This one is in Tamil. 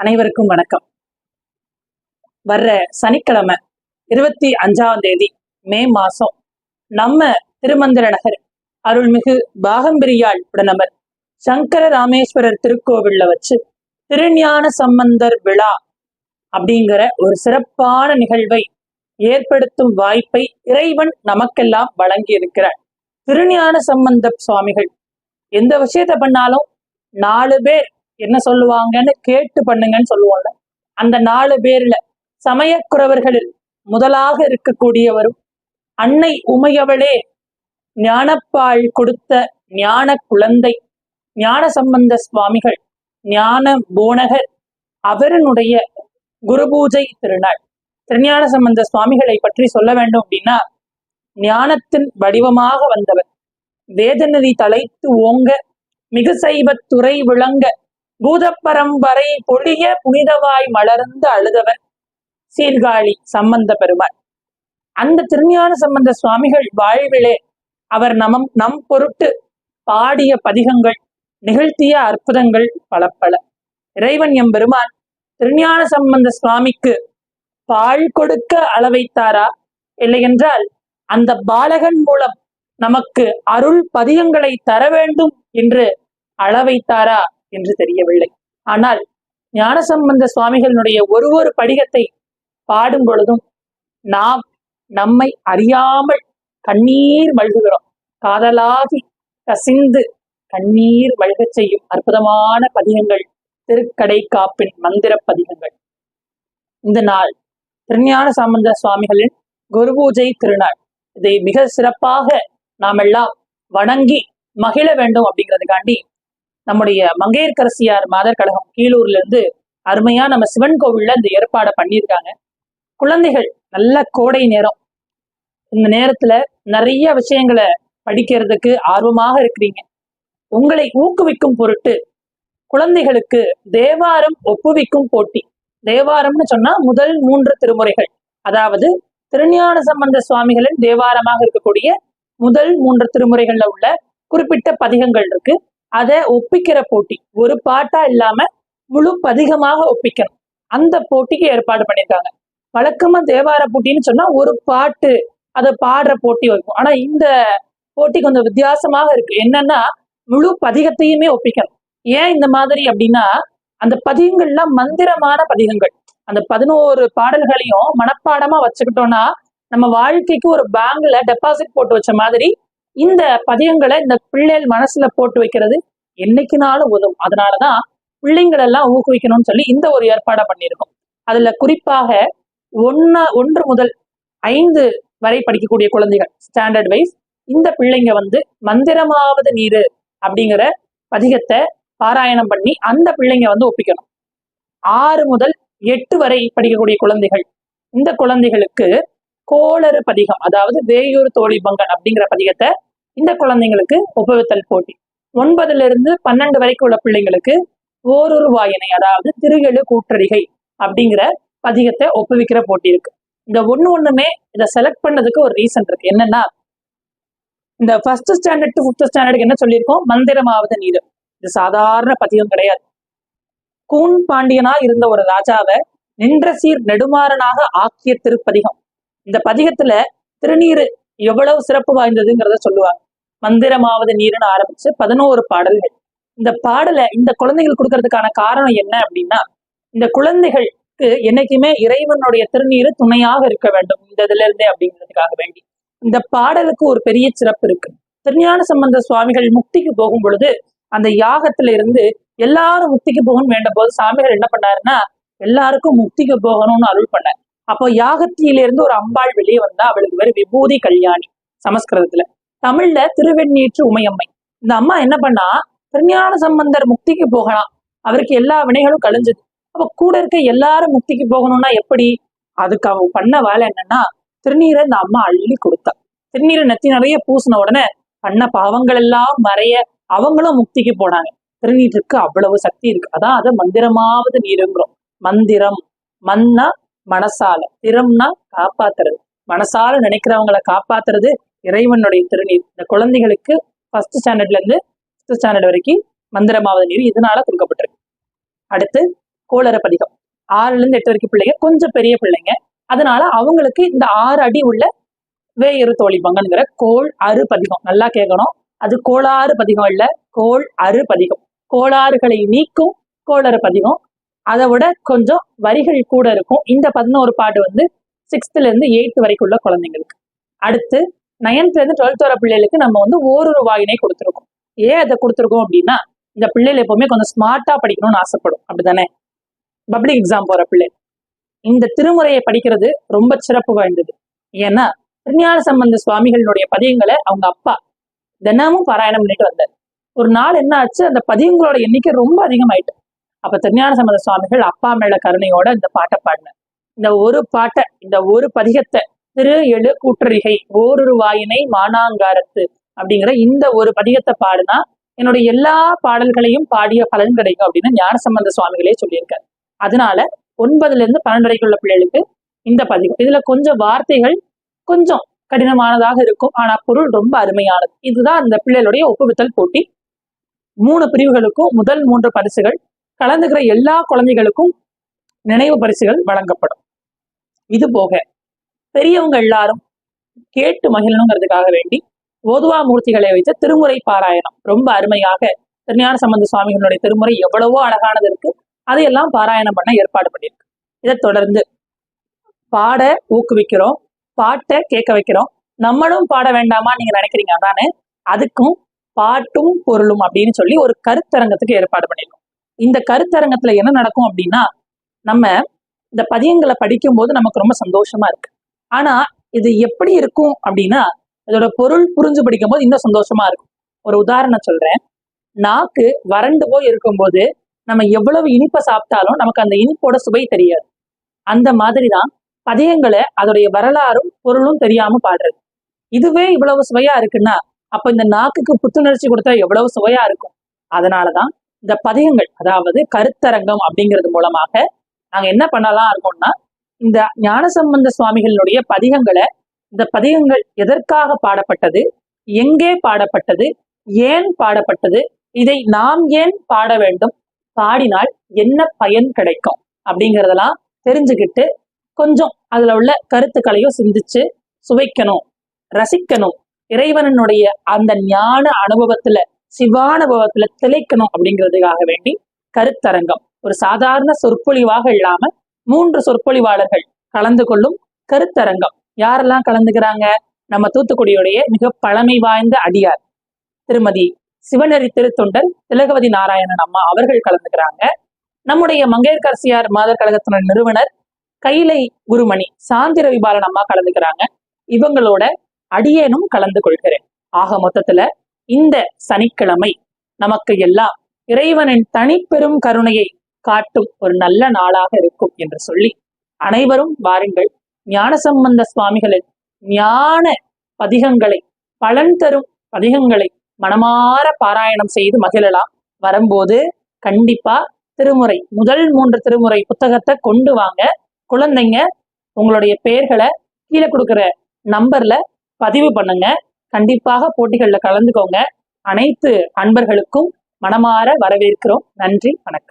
அனைவருக்கும் வணக்கம். வர்ற சனிக்கிழமை இருபத்தி அஞ்சாம் தேதி மே மாசம் நம்ம திருமந்திர நகர் அருள்மிகு பாகம்பிரியாள் உடனவர் சங்கர ராமேஸ்வரர் திருக்கோவில்ல வச்சு திருஞான சம்பந்தர் விழா அப்படிங்கிற ஒரு சிறப்பான நிகழ்வை ஏற்படுத்தும் வாய்ப்பை இறைவன் நமக்கெல்லாம் வழங்கி இருக்கிறார் திருஞான சம்பந்த சுவாமிகள் எந்த விஷயத்த பண்ணாலும் நாலு பேர் என்ன சொல்லுவாங்கன்னு கேட்டு பண்ணுங்கன்னு சொல்லுவோம்ல. அந்த நாலு பேர்ல சமயக்குறவர்களில் முதலாக இருக்கக்கூடியவரும் அன்னை உமையவளே ஞானப்பாள் கொடுத்த ஞான குழந்தை ஞான சம்பந்த சுவாமிகள் ஞான போனகர் அவரனுடைய குரு பூஜை திருநாள். திருஞான சம்பந்த சுவாமிகளை பற்றி சொல்ல வேண்டும் அப்படின்னா ஞானத்தின் வடிவமாக வந்தவர். வேதநதி தலைத்து ஓங்க மிகு சைவத்துறை விளங்க பூதப்பரம்பரை பொழிய புனிதவாய் மலர்ந்து அழுதவர் சீர்காழி சம்பந்த பெருமாள். அந்த திருஞான சம்பந்த சுவாமிகள் வாழ்விலே அவர் நமம் நம் பொருட்டு பாடிய பதிகங்கள் நிகழ்த்திய அற்புதங்கள் பல பல இறைவன் எம் பெருமான் திருஞான சம்பந்த சுவாமிக்கு பால் கொடுக்க அளவைத்தாரா? இல்லையென்றால் அந்த பாலகன் மூலம் நமக்கு அருள் பதியங்களை தர வேண்டும் என்று அளவைத்தாரா? என்று தெரியவில்லை. ஆனால் ஞானசம்பந்த சுவாமிகளினுடைய ஒரு ஒரு படிகத்தை பாடும் பொழுதும் நாம் நம்மை அறியாமல் கண்ணீர் மல்குகிறோம். காதலாகி கசிந்து கண்ணீர் மல்கச் செய்யும் அற்புதமான பதிகங்கள் திருக்கடை காப்பின் மந்திர பதிகங்கள். இந்த நாள் திருஞான சம்பந்த சுவாமிகளின் குரு பூஜை திருநாள். இதை மிக சிறப்பாக நாம் எல்லாம் வணங்கி மகிழ வேண்டும் அப்படிங்கிறதுக்காண்டி நம்முடைய மங்கையர்கரசியார் மாதர் கழகம் கீழூர்ல இருந்து அருமையா நம்ம சிவன் கோவில்ல இந்த ஏற்பாடை பண்ணியிருக்காங்க. குழந்தைகள் நல்ல கோடை நேரம். இந்த நேரத்துல நிறைய விஷயங்களை படிக்கிறதுக்கு ஆர்வமாக இருக்கிறீங்க. உங்களை ஊக்குவிக்கும் பொருட்டு குழந்தைகளுக்கு தேவாரம் ஒப்புவிக்கும் போட்டி. தேவாரம்னு சொன்னா முதல் மூன்று திருமுறைகள். அதாவது திருஞான சம்பந்த சுவாமிகளின் தேவாரமாக இருக்கக்கூடிய முதல் மூன்று திருமுறைகள்ல உள்ள குறிப்பிட்ட பதிகங்கள் இருக்கு. அதை ஒப்பிக்கிற போட்டி. ஒரு பாட்டா இல்லாம முழு பதிகமாக ஒப்பிக்கணும். அந்த போட்டிக்கு ஏற்பாடு பண்ணியிருக்காங்க வழக்கமா தேவார போட்டின்னு சொன்னா ஒரு பாட்டு அதை பாடுற போட்டி இருக்கும் ஆனா இந்த போட்டி கொஞ்சம் வித்தியாசமாக இருக்கு. என்னன்னா முழு பதிகத்தையுமே ஒப்பிக்கணும். ஏன் இந்த மாதிரி அப்படின்னா அந்த பதிகங்கள்லாம் மந்திரமான பதிகங்கள். அந்த பதினோரு பாடல்களையும் மனப்பாடமா வச்சுக்கிட்டோம்னா நம்ம வாழ்க்கைக்கு ஒரு பேங்க்ல டெபாசிட் போட்டு வச்ச மாதிரி இந்த பதியங்களை இந்த பிள்ளைகள் மனசுல போட்டு வைக்கிறது என்னைக்குனாலும் உதவும். அதனாலதான் பிள்ளைங்கள் எல்லாம் ஊக்குவிக்கணும்னு சொல்லி இந்த ஒரு ஏற்பாடை பண்ணியிருக்கோம். அதுல குறிப்பாக ஒன்னு ஒன்று முதல் ஐந்து வரை படிக்கக்கூடிய குழந்தைகள் ஸ்டாண்டர்ட் வைஸ் இந்த பிள்ளைங்க வந்து மந்திரமாவது நீரு அப்படிங்கிற பதிகத்தை பாராயணம் பண்ணி அந்த பிள்ளைங்க வந்து ஒப்பிக்கணும். ஆறு முதல் எட்டு வரை படிக்கக்கூடிய குழந்தைகள் இந்த குழந்தைகளுக்கு கோளறு பதிகம் அதாவது வேயூர் தோழி பங்கன் அப்படிங்கிற பதிகத்தை இந்த குழந்தைங்களுக்கு ஒப்புவித்தல் போட்டி. ஒன்பதுல இருந்து பன்னெண்டு வரைக்கும் உள்ள பிள்ளைங்களுக்கு ஓரொரு வாயனை அதாவது திருகெழு கூற்றறிகை அப்படிங்கிற பதிகத்தை ஒப்புவிக்கிற போட்டி இருக்கு. இந்த ஒண்ணு ஒண்ணுமே இதை செலக்ட் பண்ணதுக்கு ஒரு ரீசன் இருக்கு. என்னன்னா இந்த ஃபர்ஸ்ட் ஸ்டாண்டர்ட் டு ஃபிஃப்த் ஸ்டாண்டர்டுக்கு என்ன சொல்லியிருக்கோம்? மந்திரமாவது நீரு இது சாதாரண பதிகம் கிடையாது. கூன் பாண்டியனா இருந்த ஒரு ராஜாவை நின்ற சீர் நெடுமாறனாக ஆக்கிய திருப்பதிகம். இந்த பதிகத்துல திருநீரு எவ்வளவு சிறப்பு வாய்ந்ததுங்கிறத சொல்லுவாங்க. மந்திரமாவது நீருன்னு ஆரம்பிச்சு பதினோரு பாடல்கள். இந்த பாடலை இந்த குழந்தைகள் கொடுக்கறதுக்கான காரணம் என்ன அப்படின்னா இந்த குழந்தைகளுக்கு என்னைக்குமே இறைவனுடைய திருநீரு துணையாக இருக்க வேண்டும் இந்த இதுல இருந்தே அப்படிங்கிறதுக்காக வேண்டி. இந்த பாடலுக்கு ஒரு பெரிய சிறப்பு இருக்கு. திருஞான சம்பந்த சுவாமிகள் முக்திக்கு போகும் பொழுது அந்த யாகத்துல இருந்து எல்லாரும் முக்திக்கு போகணும்னு வேண்ட போது சாமிகள் என்ன பண்ணாருன்னா எல்லாருக்கும் முக்திக்கு போகணும்னு அருள் பண்ணார். அப்போ யாகத்தியிலிருந்து ஒரு அம்பாள் வெளியே வந்தா அவளுக்கு பேர் விபூதி கல்யாணி சமஸ்கிருதத்துல. தமிழ்ல திருவெண்ணீற்று உமையம்மை. இந்த அம்மா என்ன பண்ணா திருஞான சம்பந்தர் முக்திக்கு போகலாம். அவருக்கு எல்லா வினைகளும் கழிஞ்சது. அப்ப கூட இருக்க எல்லாரும் முக்திக்கு போகணும்னா எப்படி? அதுக்கு அவ பண்ண வேலை என்னன்னா திருநீரை இந்த அம்மா அள்ளி கொடுத்தா. திருநீரை நெத்தி நிறைய பூசின உடனே பண்ண பாவங்கள் எல்லாம் மறைய அவங்களும் முக்திக்கு போனாங்க. திருநீருக்கு அவ்வளவு சக்தி இருக்கு. அதான் அதை மந்திரமாவது நீருங்கிறோம். மந்திரம். மன்னா மனசால. திறம்னா காப்பாத்துறது. மனசால நினைக்கிறவங்களை காப்பாத்துறது இறைவனுடைய திருநீர். இந்த குழந்தைகளுக்கு ஃபர்ஸ்ட் ஸ்டாண்டர்ட்ல இருந்து ஃபிஃப்த் ஸ்டாண்டர்ட் வரைக்கும் மந்திரமாவது நீர் இதனால கொடுக்கப்பட்டிருக்கு. அடுத்து கோளர பதிகம். ஆறுல இருந்து எட்டு வரைக்கும் பிள்ளைங்க கொஞ்சம் பெரிய பிள்ளைங்க. அதனால அவங்களுக்கு இந்த ஆறு அடி உள்ள வேயறு தோழிப்பங்கங்கிற கோள் அறு பதிகம். நல்லா கேட்கணும் அது கோளாறு பதிகம் இல்ல கோள் அறு பதிகம். கோளாறுகளை நீக்கும் கோளறு பதிகம். அதை விட கொஞ்சம் வரிகள் கூட இருக்கும். இந்த பதினோரு பாட்டு வந்து சிக்ஸ்த்துல இருந்து எயித்து வரைக்கும் உள்ள குழந்தைங்களுக்கு. அடுத்து நைன்த்ல இருந்து டுவெல்த் வர பிள்ளைகளுக்கு நம்ம வந்து ஓரொரு வாயினை கொடுத்துருக்கோம். ஏன் அதை கொடுத்துருக்கோம் அப்படின்னா இந்த பிள்ளைகள் எப்பவுமே கொஞ்சம் ஸ்மார்ட்டா படிக்கணும்னு ஆசைப்படும். அப்படிதானே பப்ளிக் எக்ஸாம் போற பிள்ளை. இந்த திருமுறையை படிக்கிறது ரொம்ப சிறப்பு வாய்ந்தது. ஏன்னா திருஞான சம்பந்த சுவாமிகளுடைய பதியங்களை அவங்க அப்பா தினமும் பாராயணம் பண்ணிட்டு வந்தார். ஒரு நாள் என்ன ஆச்சு? அந்த பதியங்களோட எண்ணிக்கை ரொம்ப அதிகமாயிட்டு. அப்ப திருஞான சம்பந்த சுவாமிகள் அப்பா மேல கருணையோட இந்த பாட்டை பாடின இந்த ஒரு பாட்டை இந்த ஒரு பதிகத்தை திரு எழு கூற்றறிகை ஓரொரு வாயினை மானாங்காரத்து அப்படிங்கிற இந்த ஒரு பதிகத்தை பாடினா என்னுடைய எல்லா பாடல்களையும் பாடிய பலன் கிடைக்கும் அப்படின்னு ஞானசம்பந்த சுவாமிகளே சொல்லியிருக்காரு. அதனால ஒன்பதுல இருந்து பன்னெண்டு வரைக்கும் உள்ள பிள்ளைகளுக்கு இந்த பதிகம். இதுல கொஞ்சம் வார்த்தைகள் கொஞ்சம் கடினமானதாக இருக்கும். ஆனா பொருள் ரொம்ப அருமையானது. இதுதான் அந்த பிள்ளைகளுடைய ஒப்புவித்தல் போட்டி. மூணு பிரிவுகளுக்கும் முதல் மூன்று பரிசுகள் கலந்துக்கிற எல்லா குழந்தைகளுக்கும் நினைவு பரிசுகள் வழங்கப்படும். இது போக பெரியவங்க எல்லாரும் கேட்டு மகிழணுங்கிறதுக்காக வேண்டி ஓதுவா மூர்த்திகளை வைத்த திருமுறை பாராயணம். ரொம்ப அருமையாக திருஞான சம்பந்த சுவாமிகளுடைய திருமுறை எவ்வளவோ அழகானது இருக்கு. அதையெல்லாம் பாராயணம் பண்ண ஏற்பாடு பண்ணியிருக்கு. இதை தொடர்ந்து பாட ஊக்குவிக்கிறோம் பாட்டை கேட்க வைக்கிறோம். நம்மளும் பாட வேண்டாமா நீங்க நினைக்கிறீங்க? அதானே? அதுக்கும் பாட்டும் பொருளும் அப்படின்னு சொல்லி ஒரு கருத்தரங்கத்துக்கு ஏற்பாடு பண்ணிருக்கோம் இந்த கருத்தரங்கத்துல என்ன நடக்கும் அப்படின்னா நம்ம இந்த பதியங்களை படிக்கும் போது நமக்கு ரொம்ப சந்தோஷமா இருக்கு. ஆனா இது எப்படி இருக்கும் அப்படின்னா இதோட பொருள் புரிஞ்சு படிக்கும் போது இன்னும் சந்தோஷமா இருக்கும். ஒரு உதாரணம் சொல்றேன். நாக்கு வறண்டு போய் இருக்கும்போது நம்ம எவ்வளவு இனிப்பை சாப்பிட்டாலும் நமக்கு அந்த இனிப்போட சுவை தெரியாது. அந்த மாதிரிதான் பதியங்களை அதோடைய வரலாறும் பொருளும் தெரியாம பாடுறது. இதுவே இவ்வளவு சுவையா இருக்குன்னா அப்ப இந்த நாக்குக்கு புத்துணர்ச்சி கொடுத்தா எவ்வளவு சுவையா இருக்கும்? அதனாலதான் இந்த பதிகங்கள் அதாவது கருத்தரங்கம் அப்படிங்கிறது மூலமாக நாங்க என்ன பண்ணலாம் இருக்கோம்னா இந்த ஞானசம்பந்த சுவாமிகளினுடைய பதிகங்களை இந்த பதிகங்கள் எதற்காக பாடப்பட்டது எங்கே பாடப்பட்டது ஏன் பாடப்பட்டது இதை நாம் ஏன் பாட வேண்டும் பாடினால் என்ன பயன் கிடைக்கும் அப்படிங்கிறதெல்லாம் தெரிஞ்சுக்கிட்டு கொஞ்சம் அதுல உள்ள கருத்துக்களையும் சிந்திச்சு சுவைக்கணும் ரசிக்கணும். இறைவனனுடைய அந்த ஞான அனுபவத்துல சிவானுபவத்துல திளைக்கணும் அப்படிங்கிறதுக்காக வேண்டி கருத்தரங்கம். ஒரு சாதாரண சொற்பொழிவாக இல்லாம மூன்று சொற்பொழிவாளர்கள் கலந்து கொள்ளும் கருத்தரங்கம். யாரெல்லாம் கலந்துக்கிறாங்க? நம்ம தூத்துக்குடியுடைய மிக பழமை வாய்ந்த அடியார் திருமதி சிவநெறி திருத்தொண்டர் திலகவதி நாராயணன் அம்மா அவர்கள் கலந்துக்கிறாங்க. நம்முடைய மங்கையர்கரசியார் மாதர் கழகத்தினர் நிறுவனர் கைலை குருமணி சாந்தி ரவிபாலன் அம்மா கலந்துக்கிறாங்க. இவங்களோட அடியேனும் கலந்து கொள்கிறேன். ஆக மொத்தத்துல இந்த சனிக்கிழமை நமக்கு எல்லாம் இறைவனின் தனிப்பெரும் கருணையை காட்டும் ஒரு நல்ல நாளாக இருக்கும் என்று சொல்லி அனைவரும் வாருங்கள். ஞானசம்பந்த சுவாமிகளின் ஞான பதிகங்களை பலன் தரும் பதிகங்களை மனமாற பாராயணம் செய்து மகிழலாம். வரும்போது கண்டிப்பா திருமுறை முதல் மூன்று திருமுறை புத்தகத்தை கொண்டு வாங்க. குழந்தைங்க உங்களுடைய பெயர்களை கீழே கொடுக்குற நம்பர்ல பதிவு பண்ணுங்க. கண்டிப்பாக போட்டிகளில் கலந்துக்கோங்க. அனைத்து அன்பர்களுக்கும் மனமாற வரவேற்கிறோம். நன்றி வணக்கம்.